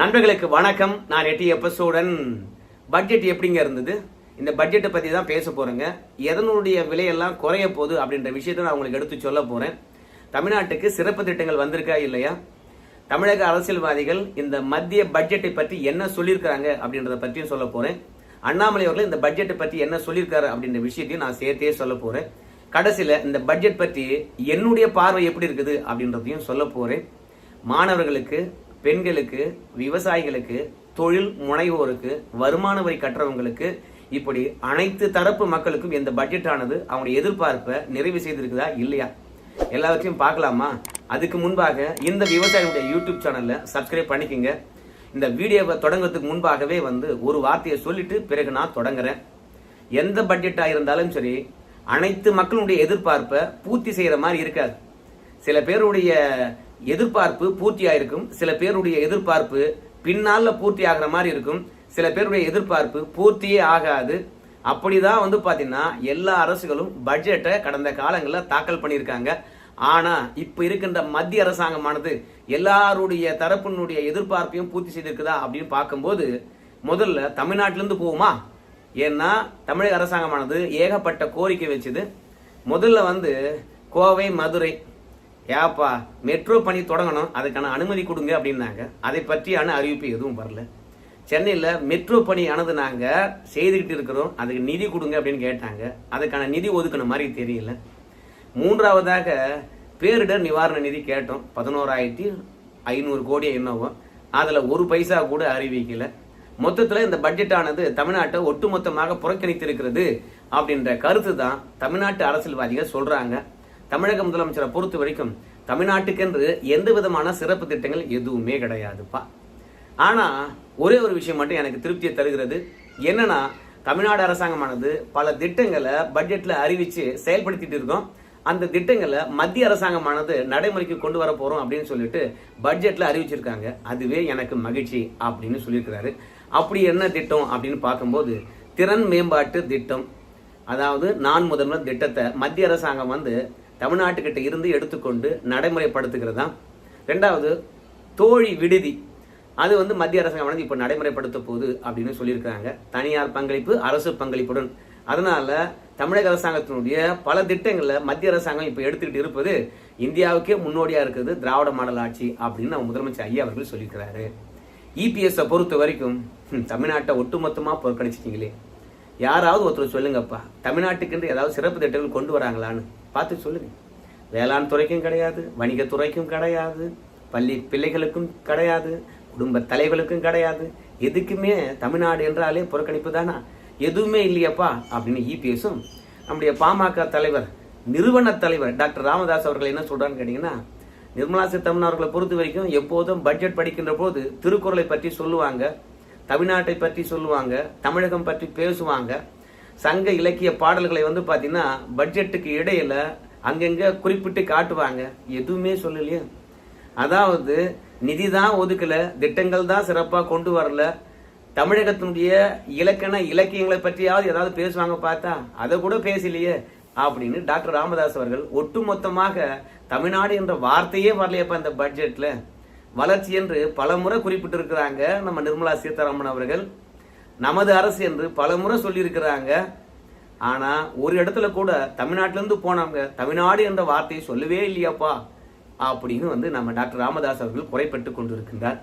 நண்பர்களுக்கு வணக்கம். நான் எட்டி எபிசோடன். பட்ஜெட் எப்படிங்க இருந்தது? இந்த பட்ஜெட்டை பற்றி தான் பேச போகிறேங்க எதனுடைய விலையெல்லாம் குறைய போகுது அப்படின்ற விஷயத்தை நான் உங்களுக்கு எடுத்து சொல்ல போகிறேன் தமிழ்நாட்டுக்கு சிறப்பு திட்டங்கள் வந்திருக்கா இல்லையா? தமிழக அரசியல்வாதிகள் இந்த மத்திய பட்ஜெட்டை பற்றி என்ன சொல்லியிருக்கிறாங்க அப்படின்றத பற்றியும் சொல்ல போகிறேன் அண்ணாமலை அவர்கள் இந்த பட்ஜெட்டை பற்றி என்ன சொல்லியிருக்காரு அப்படின்ற விஷயத்தையும் நான் சேர்த்தே சொல்ல போகிறேன் கடைசியில் இந்த பட்ஜெட் பற்றி என்னுடைய பார்வை எப்படி இருக்குது அப்படின்றதையும் சொல்ல போகிறேன் மாணவர்களுக்கு பெண்களுக்கு விவசாயிகளுக்கு தொழில் முனைவோருக்கு வருமான வரி கற்றவங்களுக்கு இப்படி அனைத்து தரப்பு மக்களுக்கும் இந்த பட்ஜெட் ஆனது அவங்களுடைய எதிர்பார்ப்பை நிறைவு செய்திருக்குதா இல்லையா? எல்லாவற்றையும் பார்க்கலாமா? அதுக்கு முன்பாக இந்த விவசாயிகளுடைய யூடியூப் சேனலில் சப்ஸ்கிரைப் பண்ணிக்கங்க. இந்த வீடியோவை தொடங்குறதுக்கு முன்பாகவே வந்து ஒரு வார்த்தையை சொல்லிட்டு பிறகு நான் தொடங்குறேன். எந்த பட்ஜெட்டாக இருந்தாலும் சரி அனைத்து மக்களுடைய எதிர்பார்ப்பை பூர்த்தி செய்கிற மாதிரி இருக்காது. சில பேருடைய எதிர்பார்ப்பு பூர்த்தியாயிருக்கும். சில பேருடைய எதிர்பார்ப்பு பின்னால் பூர்த்தி ஆகிற மாதிரி இருக்கும். சில பேருடைய எதிர்பார்ப்பு பூர்த்தியே ஆகாது. அப்படிதான் வந்து பார்த்தீங்கன்னா எல்லா அரசுகளும் பட்ஜெட்டை கடந்த காலங்களில் தாக்கல் பண்ணியிருக்காங்க. ஆனால் இப்போ இருக்கின்ற மத்திய அரசாங்கமானது எல்லாருடைய தரப்பினுடைய எதிர்பார்ப்பையும் பூர்த்தி செய்திருக்குதா அப்படின்னு பார்க்கும்போது முதல்ல தமிழ்நாட்டிலேருந்து போகுமா ஏன்னா தமிழக அரசாங்கமானது ஏகப்பட்ட கோரிக்கை வச்சுது. முதல்ல வந்து கோவை மதுரை ஏப்பா மெட்ரோ பணி தொடங்கணும் அதுக்கான அனுமதி கொடுங்க அப்படின்னாங்க. அதை பற்றியான அறிவிப்பு எதுவும் வரல. சென்னையில் மெட்ரோ பணி ஆனது நாங்கள் செய்துக்கிட்டு இருக்கிறோம் அதுக்கு நிதி கொடுங்க அப்படின்னு கேட்டாங்க. அதுக்கான நிதி ஒதுக்கின மாதிரி தெரியல. மூன்றாவதாக பேரிடர் நிவாரண நிதி கேட்டோம். பதினோராயிரத்தி ஐநூறு கோடி என்னவோ. அதில் ஒரு பைசா கூட அறிவிக்கல. மொத்தத்தில் இந்த பட்ஜெட் ஆனது தமிழ்நாட்டை ஒட்டுமொத்தமாக புறக்கணித்திருக்கிறது அப்படின்ற கருத்து தான் தமிழ்நாட்டு அரசியல்வாதிகள் சொல்கிறாங்க தமிழக முதலமைச்சரை பொறுத்த வரைக்கும் தமிழ்நாட்டுக்கென்று எந்த விதமான சிறப்பு திட்டங்கள் எதுவுமே கிடையாதுப்பா. ஆனால் ஒரே ஒரு விஷயம் மட்டும் எனக்கு திருப்தியை தருகிறது. என்னன்னா தமிழ்நாடு அரசாங்கமானது பல திட்டங்களை பட்ஜெட்டில் அறிவித்து செயல்படுத்திட்டு இருக்கோம். அந்த திட்டங்களை மத்திய அரசாங்கமானது நடைமுறைக்கு கொண்டு வர போகிறோம் அப்படின்னு சொல்லிட்டு பட்ஜெட்டில் அறிவிச்சிருக்காங்க. அதுவே எனக்கு மகிழ்ச்சி அப்படின்னு சொல்லியிருக்கிறாரு. அப்படி என்ன திட்டம் அப்படின்னு பார்க்கும்போது திறன் மேம்பாட்டு திட்டம். அதாவது நான் முதல்வர் திட்டத்தை மத்திய அரசாங்கம் வந்து தமிழ்நாட்டுக்கிட்ட இருந்து எடுத்துக்கொண்டு நடைமுறைப்படுத்துகிறது? தான் ரெண்டாவது தோழி விடுதி. அது வந்து மத்திய அரசாங்கம் வந்து இப்போ நடைமுறைப்படுத்த போகுது அப்படின்னு சொல்லியிருக்கிறாங்க. தனியார் பங்களிப்பு அரசு பங்களிப்புடன். அதனால தமிழக அரசாங்கத்தினுடைய பல திட்டங்களை மத்திய அரசாங்கம் இப்போ எடுத்துக்கிட்டு இருப்பது இந்தியாவுக்கே முன்னோடியாக இருக்குது திராவிட மாடல் ஆட்சி அப்படின்னு நம்ம முதலமைச்சர் ஐயா அவர்கள் சொல்லியிருக்கிறாரு. இபிஎஸ்ஸை பொறுத்த வரைக்கும் தமிழ்நாட்டை ஒட்டுமொத்தமாக புறக்கணிச்சிட்டிங்களே. யாராவது ஒருத்தர் சொல்லுங்கப்பா தமிழ்நாட்டுக்கென்று ஏதாவது சிறப்பு திட்டங்கள் கொண்டு வராங்களான்னு பார்த்து சொல்லுங்க. வேளாண் துறைக்கும் கிடையாது வணிகத்துறைக்கும் கிடையாது பள்ளி பிள்ளைகளுக்கும் கிடையாது குடும்ப தலைவர்களுக்கும் கிடையாது. எதுக்குமே தமிழ்நாடு என்றாலே புறக்கணிப்பு தானா? எதுவுமே இல்லையப்பா அப்படின்னு இபிஎஸும் நம்முடைய பாமக தலைவர் நிறுவன தலைவர் டாக்டர் ராமதாஸ் அவர்கள் என்ன சொல்கிறான்னு கேட்டிங்கன்னா நிர்மலா சீதாராமன் அவர்களை பொறுத்த வரைக்கும் எப்போதும் பட்ஜெட் படிக்கின்ற போது திருக்குறளை பற்றி சொல்லுவாங்க. தமிழ்நாட்டை பற்றி சொல்லுவாங்க தமிழகம் பற்றி பேசுவாங்க. சங்க இலக்கிய பாடல்களை வந்து பார்த்தீங்கன்னா பட்ஜெட்டுக்கு இடையில அங்கங்கே குறிப்பிட்டு காட்டுவாங்க. எதுவுமே சொல்லலையே. அதாவது நிதி தான் ஒதுக்கல திட்டங்கள் தான் சிறப்பாக கொண்டு வரல. தமிழகத்தினுடைய இலக்கண இலக்கியங்களை பற்றியாவது ஏதாவது பேசுவாங்க பார்த்தா அதை கூட பேசலையே அப்படின்னு டாக்டர் ராமதாஸ் அவர்கள் ஒட்டுமொத்தமாக தமிழ்நாடு என்ற வார்த்தையே வரலையப்பா இந்த பட்ஜெட்டில் வளர்ச்சி என்று பலமுறை குறிப்பிட்டிருக்கிறாங்க நம்ம நிர்மலா சீதாராமன் அவர்கள். நமது அரசு என்று பலமுறை சொல்லியிருக்கிறாங்க. ஆனா ஒரு இடத்துல கூட தமிழ்நாட்டிலேருந்து போனவங்க தமிழ்நாடு என்ற வார்த்தையை சொல்லவே இல்லையாப்பா அப்படின்னு வந்து நம்ம டாக்டர் ராமதாஸ் அவர்கள் குறைப்பட்டு கொண்டிருக்கின்றார்.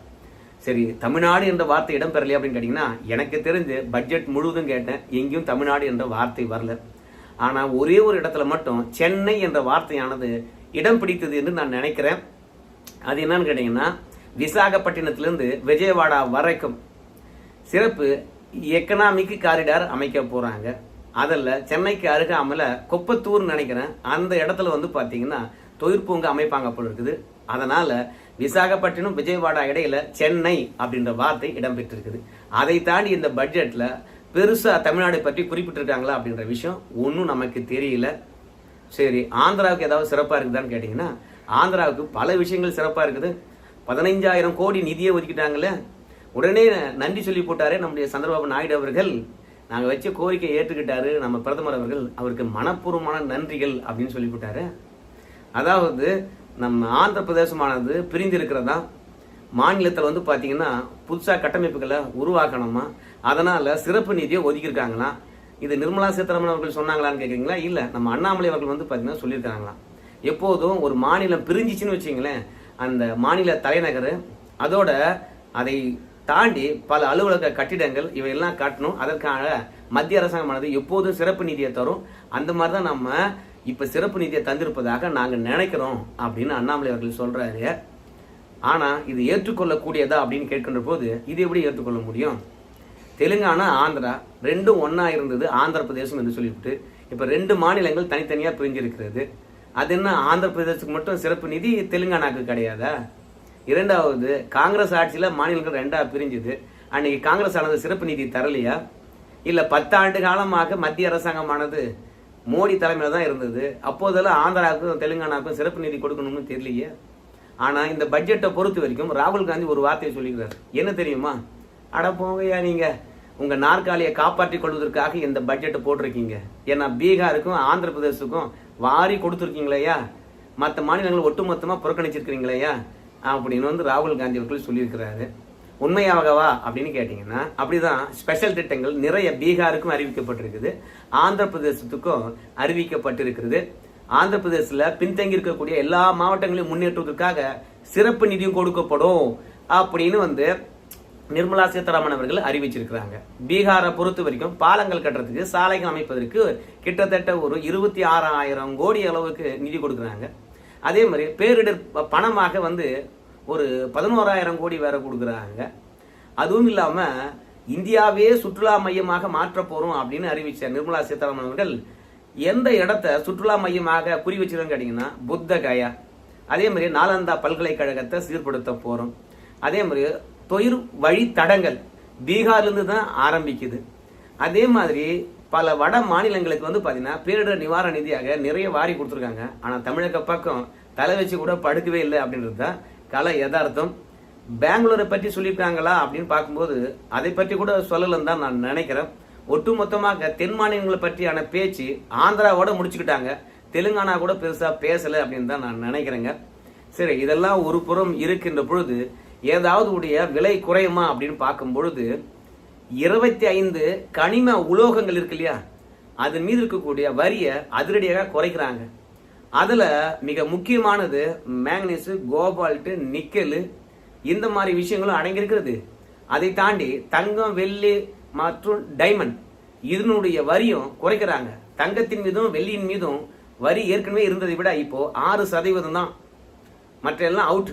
சரி தமிழ்நாடு என்ற வார்த்தை இடம் பெறலையா அப்படின்னு கேட்டிங்கன்னா எனக்கு தெரிஞ்சு பட்ஜெட் முழுவதும் கேட்டேன் எங்கேயும் தமிழ்நாடு என்ற வார்த்தை வரல. ஆனால் ஒரே ஒரு இடத்துல மட்டும் சென்னை என்ற வார்த்தையானது இடம் பிடித்தது என்று நான் நினைக்கிறேன். அது என்னன்னு கேட்டிங்கன்னா விசாகப்பட்டினத்திலிருந்து விஜயவாடா வரைக்கும் சிறப்பு எக்கனாமிக் காரிடார் அமைக்க போகிறாங்க அதில் சென்னைக்கு அருகாமல் கொப்பத்தூர்னு நினைக்கிறேன். அந்த இடத்துல வந்து பார்த்தீங்கன்னா தொழிற்பூங்கா அமைப்பாங்க போல இருக்குது. அதனால் விசாகப்பட்டினம் விஜயவாடா இடையில சென்னை அப்படின்ற வார்த்தை இடம்பெற்றிருக்குது. அதை தாண்டி இந்த பட்ஜெட்டில் பெருசாக தமிழ்நாடு பற்றி குறிப்பிட்டிருக்காங்களா அப்படின்ற விஷயம் ஒன்றும் நமக்கு தெரியல. சரி ஆந்திராவுக்கு ஏதாவது சிறப்பாக இருக்குதான்னு கேட்டிங்கன்னா ஆந்திராவுக்கு பல விஷயங்கள் சிறப்பாக இருக்குது. பதினைஞ்சாயிரம் கோடி நிதியை ஒதுக்கிட்டாங்கல்ல? உடனே நன்றி சொல்லி போட்டாரே நம்முடைய சந்திரபாபு நாயுடு அவர்கள். நாங்கள் வச்ச கோரிக்கை ஏற்றுக்கிட்டாரு நம்ம பிரதமர் அவர்கள். அவருக்கு மனப்பூர்வமான நன்றிகள் அப்படின்னு சொல்லி போட்டாரு. அதாவது நம்ம ஆந்திர பிரதேசமானது பிரிந்திருக்கிறதா? மாநிலத்தில் வந்து பார்த்தீங்கன்னா புதுசாக கட்டமைப்புகளை உருவாக்கணுமா? அதனால் சிறப்பு நிதியை ஒதுக்கியிருக்காங்களாம் இது நிர்மலா சீதாராமன் அவர்கள் சொன்னாங்களான்னு கேட்குறீங்களா இல்லை நம்ம அண்ணாமலை அவர்கள் வந்து பார்த்தீங்கன்னா சொல்லியிருக்காங்களாம் எப்போதும் ஒரு மாநிலம் பிரிஞ்சிச்சுன்னு வச்சிங்களேன் அந்த மாநில தலைநகர் அதோட அதை தாண்டி பல அலுவலக கட்டிடங்கள் இவையெல்லாம் காட்டணும். அதற்கான மத்திய அரசாங்கமானது எப்போதும் சிறப்பு நிதியை தரும். அந்த மாதிரி தான் நம்ம இப்போ சிறப்பு நிதியை தந்திருப்பதாக நாங்கள் நினைக்கிறோம் அப்படின்னு அண்ணாமலை அவர்கள் சொல்கிறாரு ஆனால் இது ஏற்றுக்கொள்ளக்கூடியதா அப்படின்னு கேட்கின்ற போது இது எப்படி ஏற்றுக்கொள்ள முடியும்? தெலுங்கானா ஆந்திரா ரெண்டும் ஒன்றா இருந்தது ஆந்திர பிரதேசம் என்று சொல்லிவிட்டு இப்போ ரெண்டு மாநிலங்கள் தனித்தனியாக பிரிஞ்சிருக்கிறது. அது என்ன ஆந்திர பிரதேசத்துக்கு மட்டும் சிறப்பு நிதி தெலுங்கானாக்கு கிடையாதா? இரண்டாவது காங்கிரஸ் ஆட்சியில் மாநிலங்கள் ரெண்டாக பிரிஞ்சுது. அன்னைக்கு காங்கிரஸ் ஆனது சிறப்பு நிதி தரலையா? இல்ல பத்தாண்டு காலமாக மத்திய அரசாங்கமானது மோடி தலைமையில் தான் இருந்தது. அப்போதெல்லாம் ஆந்திராவுக்கும் தெலுங்கானாவுக்கும் சிறப்பு நிதி கொடுக்கணும்னு தெரியலையே. ஆனால் இந்த பட்ஜெட்டை பொறுத்த வரைக்கும் ராகுல் காந்தி ஒரு வார்த்தையை சொல்லிக்கிறார். என்ன தெரியுமா? அட போங்கய்யா நீங்கள் உங்கள் நாற்காலியை காப்பாற்றி கொள்வதற்காக இந்த பட்ஜெட்டை போட்டிருக்கீங்க. ஏன்னா பீகாருக்கும் ஆந்திர பிரதேசத்துக்கும் வாரி கொடுத்துருக்கீங்களேயா மற்ற மாநிலங்கள் ஒட்டுமொத்தமாக புறக்கணிச்சிருக்கிறீங்களேயா அப்படின்னு வந்து ராகுல் காந்தி அவர்கள் சொல்லியிருக்கிறாரு. உண்மையாகவா அப்படின்னு கேட்டிங்கன்னா அப்படிதான் ஸ்பெஷல் திட்டங்கள் நிறைய பீகாருக்கும் அறிவிக்கப்பட்டிருக்குது ஆந்திர பிரதேசத்துக்கும் அறிவிக்கப்பட்டிருக்கிறது. ஆந்திர பிரதேசத்தில் பின்தங்கி இருக்கக்கூடிய எல்லா மாவட்டங்களையும் முன்னேற்றுவதற்காக சிறப்பு நிதியும் கொடுக்கப்படும் அப்படின்னு வந்து நிர்மலா சீதாராமன் அவர்கள் அறிவிச்சிருக்கிறாங்க. பீகாரை பொறுத்த வரைக்கும் பாலங்கள் கட்டுறதுக்கு சாலைகள் அமைப்பதற்கு கிட்டத்தட்ட ஒரு இருபத்தி ஆறாயிரம் கோடி அளவுக்கு நிதி கொடுக்குறாங்க. அதே மாதிரி பேரிடர் ப- பணமாக வந்து ஒரு பதினோராயிரம் கோடி வேற கொடுக்குறாங்க. அதுவும் இல்லாமல் இந்தியாவே சுற்றுலா மையமாக மாற்ற போகிறோம் அப்படின்னு அறிவித்த நிர்மலா சீதாராமன் அவர்கள் எந்த இடத்த சுற்றுலா மையமாக குறி வச்சிருக்காங்க கேட்டிங்கன்னா புத்த கயா. அதே மாதிரி நாலந்தா பல்கலைக்கழகத்தை சீர்படுத்த போகிறோம் அதே மாதிரி தொழில் வழி தடங்கள். பீகார்லேருந்து தான் ஆரம்பிக்குது. அதே மாதிரி பல வட மாநிலங்களுக்கு வந்து பார்த்தீங்கன்னா பேரிடர் நிவாரண நிதியாக நிறைய வாரி கொடுத்துருக்காங்க. ஆனால் தமிழக பக்கம் தலை வச்சு கூட படுக்கவே இல்லை அப்படின்றது தான் கலை யதார்த்தம். பெங்களூரை பற்றி சொல்லியிருக்காங்களா அப்படின்னு பார்க்கும்போது அதை பற்றி கூட சொல்லலன்னு தான் நான் நினைக்கிறேன். ஒட்டுமொத்தமாக தென் மாநிலங்களை பற்றியான பேச்சு ஆந்திராவோட முடிச்சுக்கிட்டாங்க. தெலுங்கானா கூட பெருசாக பேசலை அப்படின்னு தான் நான் நினைக்கிறேங்க. சரி இதெல்லாம் ஒரு புறம் இருக்கின்ற பொழுது ஏதாவது உடைய விலை குறையுமா அப்படின்னு பார்க்கும் பொழுது இருபத்தி ஐந்து கனிம உலோகங்கள் இருக்கு இல்லையா? அதன் மீது இருக்கக்கூடிய வரியை அதிரடியாக குறைக்கிறாங்க. அதில் மிக முக்கியமானது மேக்னீஸ் கோபால்ட்டு நிக்கல் இந்த மாதிரி விஷயங்களும் அடங்கியிருக்கிறது. அதை தாண்டி தங்கம் வெள்ளி மற்றும் டைமண்ட் இதனுடைய வரியும் குறைக்கிறாங்க. தங்கத்தின் மீதும் வெள்ளியின் மீதும் வரி ஏற்கனவே இருந்ததை விட இப்போ ஆறு சதவீதம் தான். மற்ற எல்லாம் அவுட்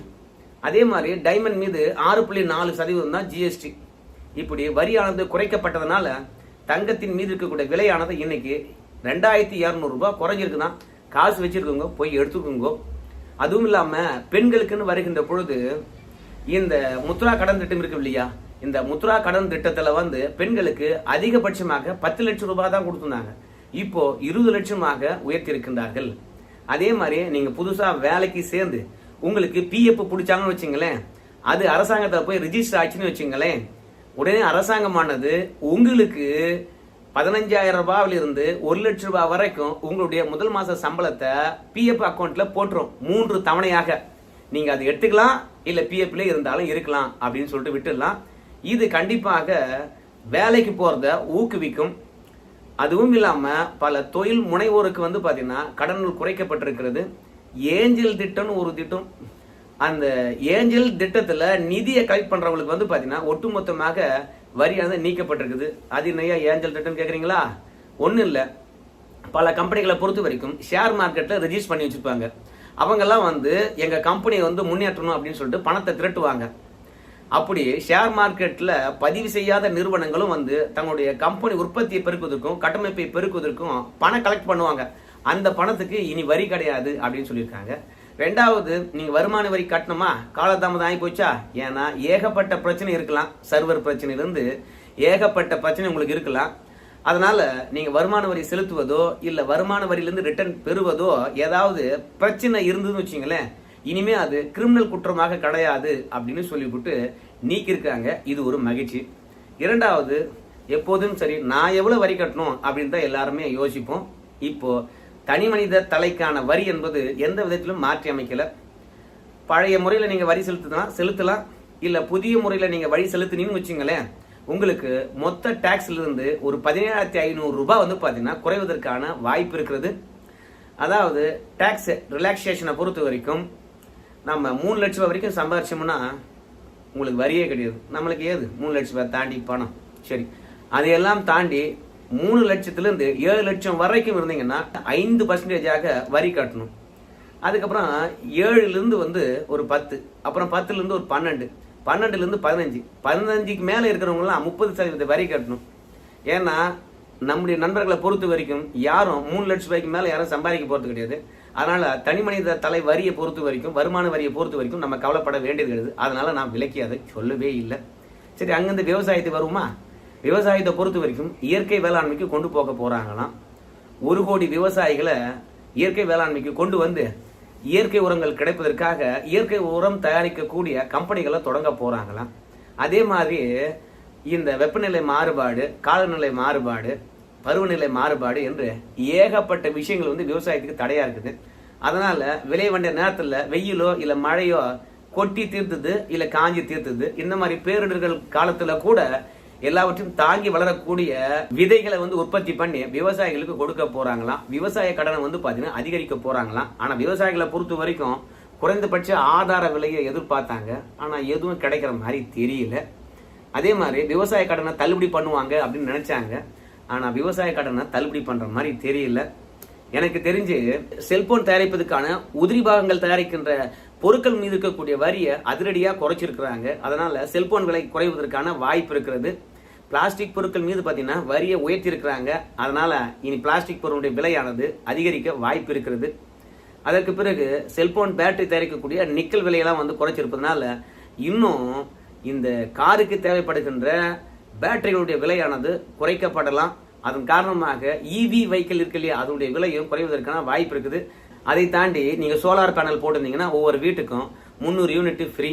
அதே மாதிரி டைமண்ட் மீது ஆறு புள்ளி நாலு சதவீதம் தான் ஜிஎஸ்டி இப்படி வரியானது குறைக்கப்பட்டதுனால தங்கத்தின் மீது இருக்கக்கூடிய விலையானது இன்னைக்கு ரெண்டாயிரத்தி இரநூறுபா ரூபாய் குறைஞ்சிருக்குதான். காசு வச்சிருக்கோங்க போய் எடுத்துக்கோங்க. அதுவும் இல்லாமல் பெண்களுக்குன்னு வருகின்ற பொழுது இந்த முத்ரா கடன் திட்டம் இருக்கு இல்லையா? இந்த முத்ரா கடன் திட்டத்தில் வந்து பெண்களுக்கு அதிகபட்சமாக பத்து லட்சம் ரூபாய் தான் கொடுத்துருந்தாங்க. இப்போ இருபது லட்சமாக உயர்த்தியிருக்கின்றார்கள். அதே மாதிரி நீங்கள் புதுசாக வேலைக்கு சேர்ந்து உங்களுக்கு பிஎஃப் பிடிச்சாங்கன்னு வச்சுங்களேன் அது அரசாங்கத்தில் போய் ரிஜிஸ்டர் ஆச்சுன்னு வச்சுங்களேன் உடனே அரசாங்கமானது உங்களுக்கு பதினஞ்சாயிரம் ரூபாவிலிருந்து ஒரு லட்ச ரூபாய் வரைக்கும் உங்களுடைய முதல் மாத சம்பளத்தை பிஎஃப் அக்கௌண்ட்டில் போட்டுரும் மூன்று தவணையாக. நீங்கள் அதை எடுத்துக்கலாம் இல்லை பிஎஃப்ல இருந்தாலும் இருக்கலாம் அப்படின்னு சொல்லிட்டு விட்டுடலாம். இது கண்டிப்பாக வேலைக்கு போகிறத ஊக்குவிக்கும். அதுவும் இல்லாமல் பல தொழில் முனைவோருக்கு வந்து பார்த்திங்கன்னா கடன்கள் குறைக்கப்பட்டிருக்கிறது. ஏஞ்சல் திட்டம்னு ஒரு திட்டம். அந்த ஏஞ்சல் திட்டத்தில் நிதியை கலெக்ட் பண்ணுறவங்களுக்கு வந்து பார்த்தீங்கன்னா ஒட்டுமொத்தமாக வரியானது நீக்கப்பட்டிருக்குது. அது என்னையா ஏஞ்சல் திட்டம் கேட்குறீங்களா ஒன்றும் இல்லை. பல கம்பெனிகளை பொறுத்த வரைக்கும் ஷேர் மார்க்கெட்டில் ரெஜிஸ்டர் பண்ணி வச்சுருப்பாங்க. அவங்கெல்லாம் வந்து எங்கள் கம்பெனியை வந்து முன்னேற்றணும் அப்படின்னு சொல்லிட்டு பணத்தை திரட்டுவாங்க. அப்படி ஷேர் மார்க்கெட்டில் பதிவு செய்யாத நிறுவனங்களும் வந்து தங்களுடைய கம்பெனி உற்பத்தியை பெருக்குவதற்கும் கட்டமைப்பை பெருக்குவதற்கும் பணம் கலெக்ட் பண்ணுவாங்க. அந்த பணத்துக்கு இனி வரி கிடையாது அப்படின்னு சொல்லியிருக்காங்க. ரெண்டாவது நீங்கள் வருமான வரி கட்டணுமா? காலதாமதம் ஆகி போச்சா? ஏன்னா ஏகப்பட்ட பிரச்சனை இருக்கலாம். சர்வர் பிரச்சனையிலிருந்து ஏகப்பட்ட பிரச்சனை உங்களுக்கு இருக்கலாம். அதனால் நீங்கள் வருமான வரி செலுத்துவதோ இல்லை வருமான வரியிலிருந்து ரிட்டர்ன் பெறுவதோ ஏதாவது பிரச்சனை இருந்ததுன்னு வச்சிங்களேன் இனிமே அது கிரிமினல் குற்றமாக கிடையாது அப்படின்னு சொல்லிவிட்டு நீக்கியிருக்காங்க. இது ஒரு மகிழ்ச்சி. இரண்டாவது எப்போதும் சரி நான் எவ்வளோ வரி கட்டணும் அப்படின்னு தான் எல்லாருமே யோசிப்போம். இப்போது தனி மனித தலைக்கான வரி என்பது எந்த விதத்திலும் மாற்றி அமைக்கல. பழைய முறையில் நீங்கள் வரி செலுத்தலாம் செலுத்தலாம். இல்லை புதிய முறையில் நீங்கள் வரி செலுத்தினீங்கன்னு வச்சுங்களேன் உங்களுக்கு மொத்த டேக்ஸ்லேருந்து ஒரு பதினேழாயிரத்தி ஐநூறு ரூபாய் வந்து பார்த்தீங்கன்னா குறைவதற்கான வாய்ப்பு இருக்கிறது. அதாவது டேக்ஸ் ரிலாக்ஸேஷனை பொறுத்த வரைக்கும் நம்ம மூணு லட்ச ரூபாய் வரைக்கும் சம்பாரிச்சோம்னா உங்களுக்கு வரியே கிடையாது. நம்மளுக்கு ஏது? மூணு லட்ச ரூபாய் தாண்டி பணம். சரி. அதையெல்லாம் தாண்டி மூணு லட்சத்துலேருந்து ஏழு லட்சம் வரைக்கும் இருந்தீங்கன்னா ஐந்து பர்சன்டேஜாக வரி கட்டணும். அதுக்கப்புறம் ஏழுலேருந்து வந்து ஒரு பத்து அப்புறம் பத்துலேருந்து ஒரு பன்னெண்டு பன்னெண்டுலேருந்து பதினஞ்சு. பதினஞ்சுக்கு மேலே இருக்கிறவங்களாம் முப்பது சதவீத வரி கட்டணும். ஏன்னா நம்முடைய நண்பர்களை பொறுத்த வரைக்கும் யாரும் மூணு லட்ச ரூபாய்க்கு மேலே யாரும் சம்பாதிக்க போகிறது கிடையாது. அதனால் தனி மனித தலை வரியை பொறுத்த வரைக்கும் வருமான வரியை பொறுத்த வரைக்கும் நம்ம கவலைப்பட வேண்டியது கிடையாது. அதனால் நான் விலக்கி அதை சொல்லவே இல்லை. சரி அங்கேருந்து விவசாயத்துக்கு வருமா விவசாயத்தை பொறுத்த வரைக்கும் இயற்கை வேளாண்மைக்கு கொண்டு போக போகிறாங்கன்னா ஒரு கோடி விவசாயிகளை இயற்கை வேளாண்மைக்கு கொண்டு வந்து இயற்கை உரங்கள் கிடைப்பதற்காக இயற்கை உரம் தயாரிக்கக்கூடிய கம்பெனிகளை தொடங்க போகிறாங்களாம் அதே மாதிரி இந்த வெப்பநிலை மாறுபாடு காலநிலை மாறுபாடு பருவநிலை மாறுபாடு என்று ஏகப்பட்ட விஷயங்கள் வந்து விவசாயத்துக்கு தடையாக இருக்குது. அதனால் விளைய வேண்டிய நேரத்தில் வெயிலோ இல்லை மழையோ கொட்டி தீர்த்துது இல்லை காஞ்சி தீர்த்துது. இந்த மாதிரி பேரிடர்கள் காலத்தில் கூட எல்லாவற்றையும் தாங்கி வளரக்கூடிய விதைகளை வந்து உற்பத்தி பண்ணி விவசாயிகளுக்கு கொடுக்க போறாங்களாம். விவசாய கடனை வந்து பார்த்தீங்கன்னா அதிகரிக்க போறாங்களாம். ஆனால் விவசாயிகளை பொறுத்த வரைக்கும் குறைந்தபட்ச ஆதார விலையை எதிர்பார்த்தாங்க. ஆனால் எதுவும் கிடைக்கிற மாதிரி தெரியல. அதே மாதிரி விவசாய கடனை தள்ளுபடி பண்ணுவாங்க அப்படின்னு நினைச்சாங்க. ஆனால் விவசாய கடனை தள்ளுபடி பண்ற மாதிரி தெரியல. எனக்கு தெரிஞ்சு செல்போன் தயாரிப்பதற்கான உதிரி பாகங்கள் தயாரிக்கின்ற பொருட்கள் மீது இருக்கக்கூடிய வரியை அதிரடியாக குறைச்சிருக்கிறாங்க. அதனால செல்போன் விலை குறைவதற்கான வாய்ப்பு இருக்கிறது. பிளாஸ்டிக் பொருட்கள் மீது பார்த்தீங்கன்னா வரியை உயர்த்தியிருக்கிறாங்க. அதனால் அதனால இனி பிளாஸ்டிக் பொருளுடைய விலையானது அதிகரிக்க வாய்ப்பு இருக்கிறது. அதற்கு பிறகு செல்போன் பேட்டரி தயாரிக்கக்கூடிய நிக்கல் விலையெல்லாம் வந்து குறைச்சிருப்பதனால இன்னும் இந்த காருக்கு தேவைப்படுகின்ற பேட்டரிகளுடைய விலையானது குறைக்கப்படலாம். அதன் காரணமாக இவி வெஹிக்கிள் இருக்கு இல்லையா? அதனுடைய விலையும் குறைவதற்கான வாய்ப்பு இருக்குது. அதை தாண்டி நீங்கள் சோலார் பேனல் போட்டிருந்தீங்கன்னா ஒவ்வொரு வீட்டுக்கும் முந்நூறு யூனிட் ஃப்ரீ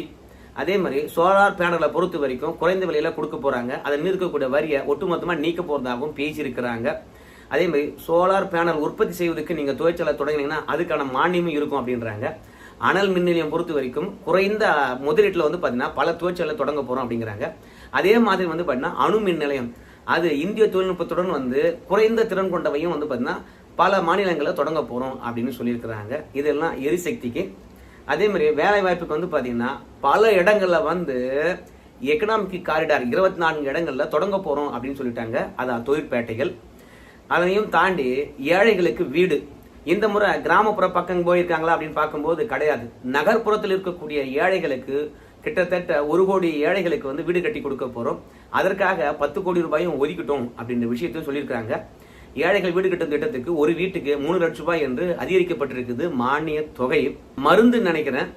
அதே மாதிரி சோலார் பேனலை பொறுத்த வரைக்கும் குறைந்த விலையில கொடுக்க போகிறாங்க அதன் மீது இருக்கக்கூடிய வரியை ஒட்டுமொத்தமாக நீக்க போகிறதாகவும் பேசியிருக்கிறாங்க. அதே மாதிரி சோலார் பேனல் உற்பத்தி செய்வதற்கு நீங்கள் தொழிற்சாலை தொடங்கினீங்கன்னா அதுக்கான மானியமும் இருக்கும் அப்படின்றாங்க. அனல் மின் நிலையம் பொறுத்த வரைக்கும் குறைந்த முதலீட்டில் வந்து பார்த்தீங்கன்னா பல தொழிற்சாலை தொடங்க போகிறோம் அப்படிங்கிறாங்க. அதே மாதிரி வந்து பார்த்தீங்கன்னா அணு மின் நிலையம். அது இந்திய தொழில்நுட்பத்துடன் வந்து குறைந்த திறன் கொண்டவையும் வந்து பார்த்தீங்கன்னா பல மாநிலங்களில் தொடங்க போகிறோம் அப்படின்னு சொல்லியிருக்கிறாங்க. இதெல்லாம் எரிசக்திக்கு. அதே மாதிரி வேலை வாய்ப்புக்கு வந்து பார்த்தீங்கன்னா பல இடங்களில் வந்து எக்கனாமிக் காரிடார் இருபத்தி நான்கு இடங்களில் தொடங்க போகிறோம் அப்படின்னு சொல்லிட்டாங்க. அதான் தொழிற்பேட்டைகள். அதையும் தாண்டி ஏழைகளுக்கு வீடு. இந்த முறை கிராமப்புற பக்கம் போயிருக்காங்களா அப்படின்னு பார்க்கும்போது கிடையாது. நகர்ப்புறத்தில் இருக்கக்கூடிய ஏழைகளுக்கு கிட்டத்தட்ட ஒரு கோடி ஏழைகளுக்கு வந்து வீடு கட்டி கொடுக்க போகிறோம் அதற்காக பத்து கோடி ரூபாயும் ஒதுக்கிட்டோம் அப்படின்ற விஷயத்தையும் சொல்லியிருக்கிறாங்க. ஏழைகள் வீடு கட்டும் திட்டத்துக்கு ஒரு வீட்டுக்கு மூணு லட்சம் ரூபாய் என்று அதிகரிக்கப்பட்டிருக்குது மானிய தொகை. மருந்து நினைக்கிறேன்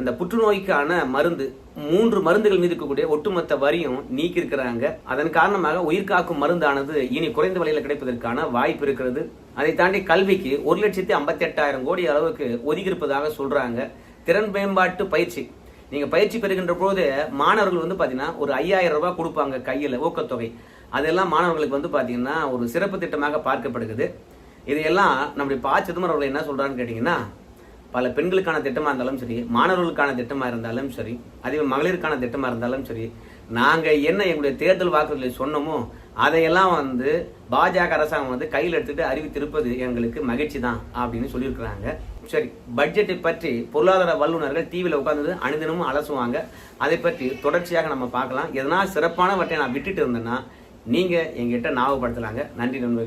அந்த புற்றுநோய்க்கான மருந்து மூன்று மருந்துகள் மீது இருக்கக்கூடிய ஒட்டுமொத்த வரியும் நீக்கியிருக்கிறாங்க. அதன் காரணமாக உயிர் காக்கும் மருந்தானது இனி குறைந்த விலையில கிடைப்பதற்கான வாய்ப்பு இருக்கிறது. அதை தாண்டி கல்விக்கு ஒரு லட்சத்தி ஐம்பத்தி எட்டாயிரம் கோடி அளவுக்கு ஒதுக்கியிருப்பதாக சொல்றாங்க. திறன் மேம்பாட்டு பயிற்சி. நீங்க பயிற்சி பெறுகின்ற போது மாணவர்கள் வந்து பாத்தீங்கன்னா ஒரு ஐயாயிரம் ரூபாய் கொடுப்பாங்க கையில ஊக்கத்தொகை. அதெல்லாம் மாணவர்களுக்கு வந்து பார்த்தீங்கன்னா ஒரு சிறப்பு திட்டமாக பார்க்கப்படுகிறது. இதையெல்லாம் நம்முடைய பா. சிதம்பரம் அவர்கள் என்ன சொல்கிறான்னு கேட்டிங்கன்னா பல பெண்களுக்கான திட்டமாக இருந்தாலும் சரி மாணவர்களுக்கான திட்டமாக இருந்தாலும் சரி அதே மகளிருக்கான திட்டமாக இருந்தாலும் சரி நாங்கள் என்ன எங்களுடைய தேர்தல் வாக்குறுதிகளை சொன்னோமோ அதையெல்லாம் வந்து பாஜக அரசாங்கம் வந்து கையில் எடுத்துட்டு அறிவித்திருப்பது எங்களுக்கு மகிழ்ச்சி தான் அப்படின்னு சொல்லியிருக்கிறாங்க. சரி பட்ஜெட்டை பற்றி பொருளாதார வல்லுநர்கள் டிவியில் உட்காந்து அனுதினமும் அலசுவாங்க. அதை பற்றி தொடர்ச்சியாக நம்ம பார்க்கலாம். எதனா சிறப்பானவற்றை நான் விட்டுட்டு இருந்தேன்னா நீங்க எங்கிட்ட ஞாபகப்படுத்தலாங்க நன்றி நண்பர்கள்.